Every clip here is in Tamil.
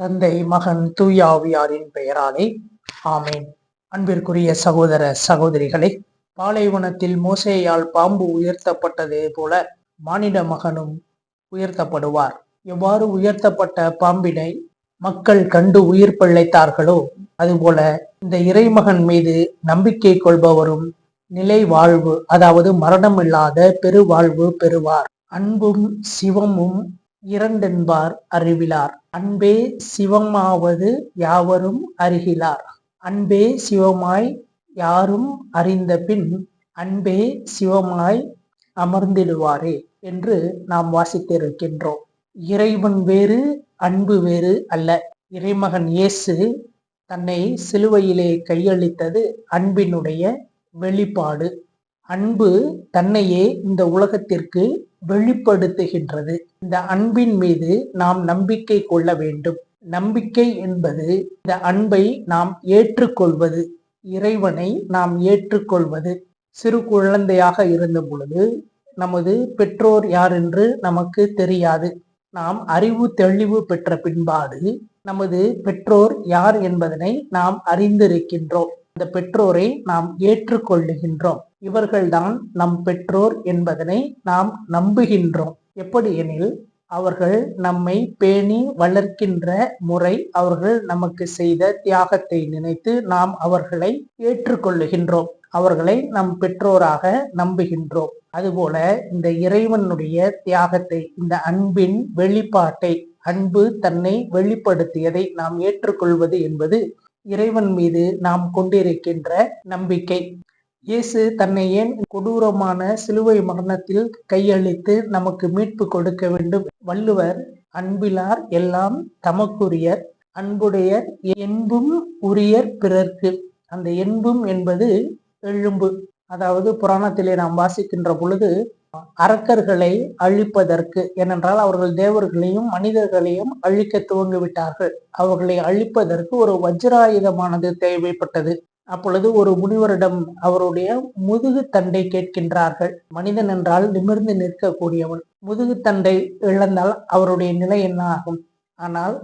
தந்தை மகன் தூயாவியாரின் பெயராலே. ஆமேன். அன்பிற்குரிய சகோதர சகோதரிகளை பாலைவனத்தில் மோசேயால் பாம்பு உயர்த்தப்பட்டதே போல மானிட மகனும் உயர்த்தப்படுவார். எவ்வாறு உயர்த்தப்பட்ட பாம்பினை மக்கள் கண்டு உயிர் பிழைத்தார்களோ அதுபோல இந்த இறைமகன் மீது நம்பிக்கை கொள்பவரும் நிலை வாழ்வு அதாவது மரணமில்லாத பெருவாழ்வு பெறுவார். அன்பும் சிவமும் இரண்டென்பார் அறிவிலார். அன்பே சிவமாவது யாவரும் அறிகிலார். அன்பே சிவமாய் யாரும் அறிந்த பின் அன்பே சிவமாய் அமர்ந்திடுவாரே என்று நாம் வாசித்திருக்கின்றோம். இறைவன் வேறு அன்பு வேறு அல்ல. இறைமகன் இயேசு தன்னை சிலுவையிலே கையளித்தது அன்பினுடைய வெளிப்பாடு. அன்பு தன்னையே இந்த உலகத்திற்கு வெளிப்படுத்துகின்றது. இந்த அன்பின் மீது நாம் நம்பிக்கை கொள்ள வேண்டும். நம்பிக்கை என்பது இந்த அன்பை நாம் ஏற்றுக்கொள்வது இறைவனை நாம் ஏற்றுக்கொள்வது. சிறு குழந்தையாக இருந்த பொழுது நமது பெற்றோர் யார் என்று நமக்கு தெரியாது. நாம் அறிவு தெளிவு பெற்ற பின்பாடு நமது பெற்றோர் யார் என்பதனை நாம் அறிந்திருக்கின்றோம். இந்த பெற்றோரை நாம் ஏற்றுக்கொள்ளுகின்றோம். இவர்கள்தான் நம் பெற்றோர் என்பதனை நாம் நம்புகின்றோம். எப்படி எனில் அவர்கள் நம்மை பேணி வளர்க்கின்ற முறை அவர்கள் நமக்கு செய்த தியாகத்தை நினைத்து நாம் அவர்களை ஏற்றுக்கொள்ளுகின்றோம். அவர்களை நம் பெற்றோராக நம்புகின்றோம். அதுபோல இந்த இறைவனுடைய தியாகத்தை இந்த அன்பின் வெளிப்பாட்டை அன்பு தன்னை வெளிப்படுத்தியதை நாம் ஏற்றுக்கொள்வது என்பது இறைவன் மீது நாம் கொண்டிருக்கின்ற நம்பிக்கை. இயேசு தன்னை ஏன் கொடூரமான சிலுவை மரணத்தில் கையளித்து நமக்கு மீட்பு கொடுக்க வேண்டும்? வள்ளுவர் அன்பிலார் எல்லாம் தமக்குரியர் அன்புடையர் என்பும் உரியர் பிறர்க்கு. அந்த என்பும் என்பது எழும்பு. அதாவது புராணத்திலே நாம் வாசிக்கின்ற பொழுது அரக்கர்களை அழிப்பதற்கு ஏனென்றால் அவர்கள் தேவர்களையும் மனிதர்களையும் அழிக்க துவங்கிவிட்டார்கள். அவர்களை அழிப்பதற்கு ஒரு வஜ்ராயுதமானது தேவைப்பட்டது. அப்பொழுது ஒரு முனிவரிடம் அவருடைய முதுகு தண்டை கேட்கின்றார்கள். மனிதன் என்றால் நிமிர்ந்து நிற்கக்கூடியவன். முதுகு தண்டை இழந்தால் அவருடைய நிலை என்ன ஆகும்? ஆனால்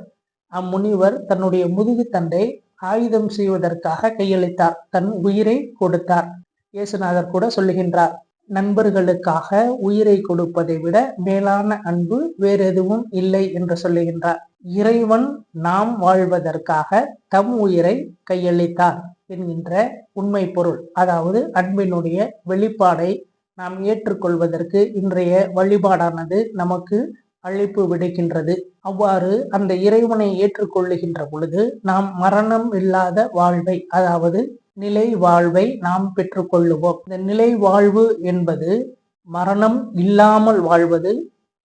அம்முனிவர் தன்னுடைய முதுகு தண்டை ஆயுதம் செய்வதற்காக கையளித்தார். தன் உயிரை கொடுத்தார். இயேசுநாதர் கூட சொல்லுகின்றார் நண்பர்களுக்காக உயிரை கொடுப்பதை விட மேலான அன்பு வேறு எதுவும் இல்லை என்று சொல்லுகின்றார். இறைவன் நாம் வாழ்வதற்காக தம் உயிரை கையளித்தார் என்கின்ற உண்மை பொருள். அதாவது அன்பினுடைய வெளிப்பாடை நாம் ஏற்றுக்கொள்வதற்கு இன்றைய வழிபாடானது நமக்கு அழைப்பு விடுக்கின்றது. அவ்வாறு அந்த இறைவனை ஏற்றுக்கொள்ளுகின்ற பொழுது நாம் மரணம் இல்லாத வாழ்வை அதாவது நிலை வாழ்வை நாம் பெற்றுக்கொள்ளுவோம். இந்த நிலை வாழ்வு என்பது மரணம் இல்லாமல் வாழ்வது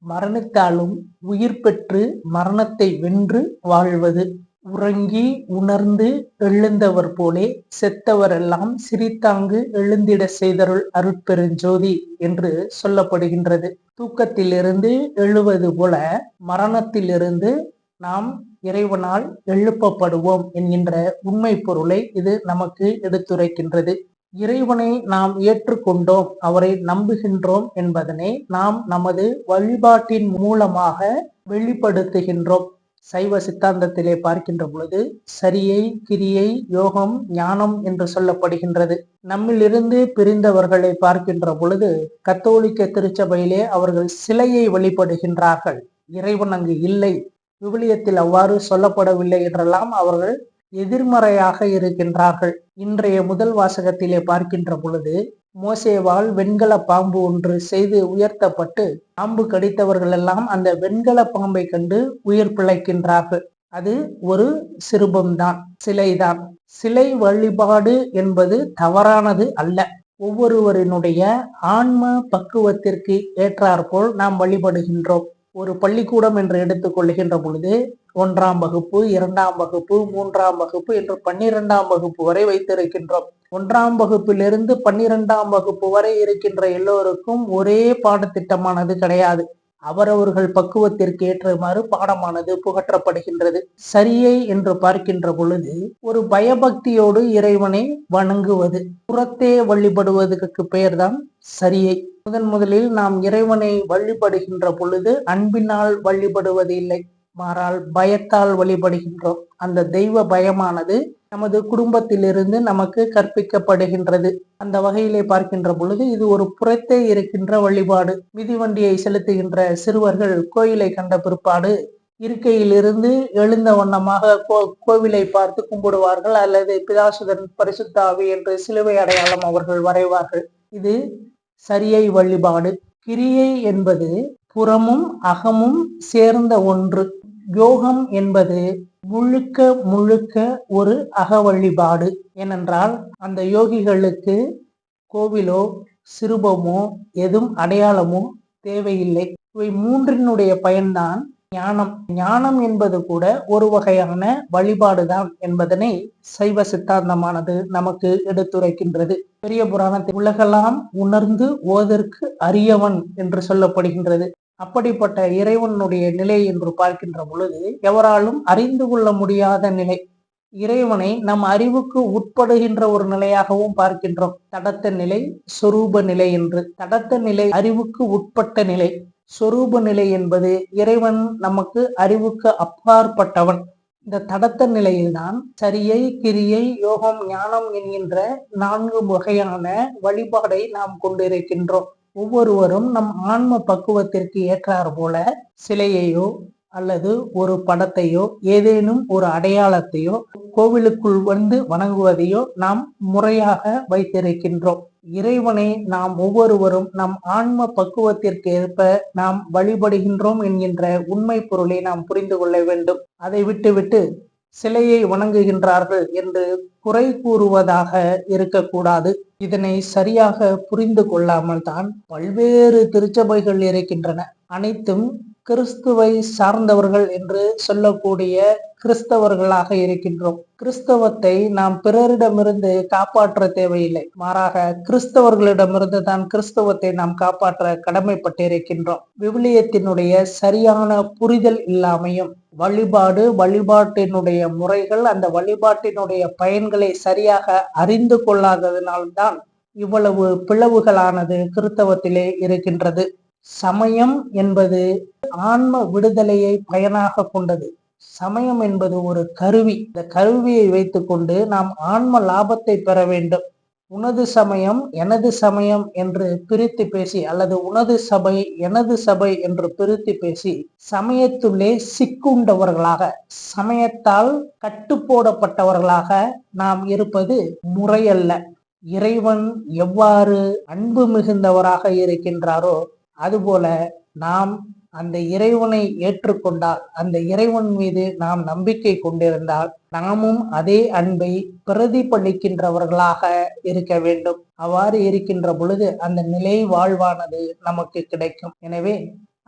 மரணித்தாலும் உயிர் பெற்று மரணத்தை வென்று வாழ்வது. உறங்கி உணர்ந்து எழுந்தவர் போலே செத்தவரெல்லாம் சிரித்தாங்கு எழுந்திட செய்தருள் அருட்பெருஞ்சோதி என்று சொல்லப்படுகின்றது. தூக்கத்திலிருந்து எழுவது போல மரணத்திலிருந்து நாம் இறைவனால் எழுப்பப்படுவோம் என்கின்ற உண்மை பொருளை இது நமக்கு எடுத்துரைக்கின்றது. இறைவனை நாம் ஏற்றுக்கொண்டோம் அவரை நம்புகின்றோம் என்பதனை நாம் நமது வழிபாட்டின் மூலமாக வெளிப்படுத்துகின்றோம். சைவ சித்தாந்தத்திலே பார்க்கின்ற பொழுது சரியை கிரியை யோகம் ஞானம் என்று சொல்லப்படுகின்றது. நம்மிலிருந்து பிரிந்தவர்களை பார்க்கின்ற பொழுது கத்தோலிக்க திருச்சபையிலே அவர்கள் சிலையை வழிபடுகின்றார்கள். இறைவன் அங்கு இல்லை. விவிலியத்தில் அவ்வாறு சொல்லப்படவில்லை என்றெல்லாம் அவர்கள் எதிர்மறையாக இருக்கின்றார்கள். இன்றைய முதல் வாசகத்திலே பார்க்கின்ற பொழுது மோசேவால் வெண்கல பாம்பு ஒன்று செய்து உயர்த்தப்பட்டு பாம்பு கடித்தவர்கள் எல்லாம் அந்த வெண்கல பாம்பை கண்டு உயிர் பிழைக்கின்றார்கள். அது ஒரு சிறுபம்தான் சிலைதான். சிலை வழிபாடு என்பது தவறானது அல்ல. ஒவ்வொருவரினுடைய ஆன்ம பக்குவத்திற்கு ஏற்றாற்போல் நாம் வழிபடுகின்றோம். ஒரு பள்ளிக்கூடம் என்று எடுத்துக்கொள்கின்ற பொழுது ஒன்றாம் வகுப்பு இரண்டாம் வகுப்பு மூன்றாம் வகுப்பு என்று பன்னிரெண்டாம் வகுப்பு வரை வைத்திருக்கின்றோம். ஒன்றாம் வகுப்பிலிருந்து பன்னிரெண்டாம் வகுப்பு வரை இருக்கின்ற எல்லோருக்கும் ஒரே பாடத்திட்டமானது கிடையாது. அவரவர்கள் பக்குவத்திற்கு ஏற்றமாறு பாடமானது புகற்றப்படுகின்றது. சரியை என்று பார்க்கின்ற பொழுது ஒரு பயபக்தியோடு இறைவனை வணங்குவது புறத்தே வழிபடுவதற்கு பெயர்தான் சரியை. முதன் முதலில் நாம் இறைவனை வழிபடுகின்ற பொழுது அன்பினால் வழிபடுவது இல்லை மாறால் பயத்தால் வழிபடுகின்றோம். அந்த தெய்வ பயமானது நமது குடும்பத்திலிருந்து நமக்கு கற்பிக்கப்படுகின்றது. அந்த வகையிலே பார்க்கின்ற பொழுது இது ஒரு புறத்தே இருக்கின்ற வழிபாடு. மிதிவண்டியை செலுத்துகின்ற சிறுவர்கள் கோயிலை கண்ட பிற்பாடு இருக்கையிலிருந்து எழுந்த வண்ணமாக கோ கோவிலை பார்த்து கும்பிடுவார்கள். அல்லது பிதாசுதன் பரிசுத்தாவி என்று சிலுவை அடையாளம் அவர்கள் வரைவார்கள். இது சரியை வழிபாடு. கிரியை என்பது புறமும் அகமும் சேர்ந்த ஒன்று. யோகம் என்பது முழுக்க முழுக்க ஒரு அக வழிபாடு ஏனென்றால் அந்த யோகிகளுக்கு கோவிலோ சிறுபமோ எதுவும் அடையாளமோ தேவையில்லை. இவை மூன்றினுடைய பயன்தான் ஞானம். ஞானம் என்பது கூட ஒரு வகையான வழிபாடுதான் என்பதனை சைவ சித்தாந்தமானது நமக்கு எடுத்துரைக்கின்றது. பெரிய புராணத்தை உலகெல்லாம் உணர்ந்து ஓதற்கு அரியவன் என்று சொல்லப்படுகின்றது. அப்படிப்பட்ட இறைவனுடைய நிலை என்று பார்க்கின்ற பொழுது எவராலும் அறிந்து கொள்ள முடியாத நிலை. இறைவனை நம் அறிவுக்கு உட்படுகின்ற ஒரு நிலையாகவும் பார்க்கின்றோம். தடத்த நிலை சொரூப நிலை என்று. தடத்த நிலை அறிவுக்கு உட்பட்ட நிலை. சொரூப நிலை என்பது இறைவன் நமக்கு அறிவுக்கு அப்பாற்பட்டவன். இந்த தடத்த நிலையில்தான் சரியை கிரியை யோகம் ஞானம் என்கின்ற நான்கு வகையான வழிபாடை நாம் கொண்டிருக்கின்றோம். ஒவ்வொருவரும் நம் ஆன்ம பக்குவத்திற்கு ஏற்றார் போல சிலையையோ அல்லது ஒரு படத்தையோ ஏதேனும் ஒரு அடையாளத்தையோ கோவிலுக்குள் வந்து வணங்குவதையோ நாம் முறையாக வைத்திருக்கின்றோம். இறைவனை நாம் ஒவ்வொருவரும் நம் ஆன்ம பக்குவத்திற்கு ஏற்ப நாம் வழிபடுகின்றோம் என்கின்ற உண்மை பொருளை நாம் புரிந்து கொள்ள வேண்டும். அதை விட்டுவிட்டு சிலையை வணங்குகின்றார்கள் என்று குறை கூறுவதாக இருக்கக்கூடாது. இதனை சரியாக புரிந்து கொள்ளாமல் தான் பல்வேறு திருச்சபைகள் இருக்கின்றன. அனைத்தும் கிறிஸ்துவை சார்ந்தவர்கள் என்று சொல்லக்கூடிய கிறிஸ்தவர்களாக இருக்கின்றோம். கிறிஸ்தவத்தை நாம் பிறரிடமிருந்து காப்பாற்ற தேவையில்லை. மாறாக கிறிஸ்தவர்களிடமிருந்து தான் கிறிஸ்தவத்தை நாம் காப்பாற்ற கடமைப்பட்டிருக்கின்றோம். விவிலியத்தினுடைய சரியான புரிதல் இல்லாமையும் வழிபாடு வழிபாட்டினுடைய முறைகள் அந்த வழிபாட்டினுடைய பயன்களை சரியாக அறிந்து கொள்ளாததினால்தான் இவ்வளவு பிளவுகளானது கிறித்தவத்திலே இருக்கின்றது. சமயம் என்பது ஆன்ம விடுதலையை பயனாக கொண்டது. சமயம் என்பது ஒரு கருவி. இந்த கருவியை வைத்துக்கொண்டு நாம் ஆன்ம லாபத்தை பெற வேண்டும். உனது சமயம் எனது சமயம் என்று பிரித்து பேசி அல்லது உனது சபை எனது சபை என்று பிரித்து பேசி சமயத்துள்ளே சிக்குண்டவர்களாக சமயத்தால் கட்டுப்போடப்பட்டவர்களாக நாம் இருப்பது முறையல்ல. இறைவன் எவ்வாறு அன்பு மிகுந்தவராக இருக்கின்றாரோ அதுபோல நாம் அந்த இறைவனை ஏற்றுக்கொண்டால் அந்த இறைவன் மீது நாம் நம்பிக்கை கொண்டிருந்தால் நாமும் அதே அன்பை பிரதிபலிக்கின்றவர்களாக இருக்க வேண்டும். அவ்வாறு இருக்கின்ற பொழுது அந்த நிலை வாழ்வானது நமக்கு கிடைக்கும். எனவே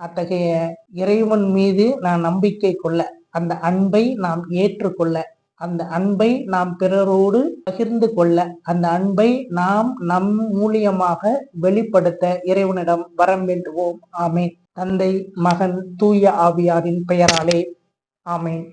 அத்தகைய இறைவன் மீது நான் நம்பிக்கை கொள்ள அந்த அன்பை நாம் ஏற்றுக்கொள்ள அந்த அன்பை நாம் பிறரோடு பகிர்ந்து கொள்ள அந்த அன்பை நாம் நம் மூலியமாக வெளிப்படுத்த இறைவனிடம் வரம் வேண்டுவோம். ஆமேன். தந்தை மகன் தூய ஆவியாரின் பெயராலே. ஆமேன்.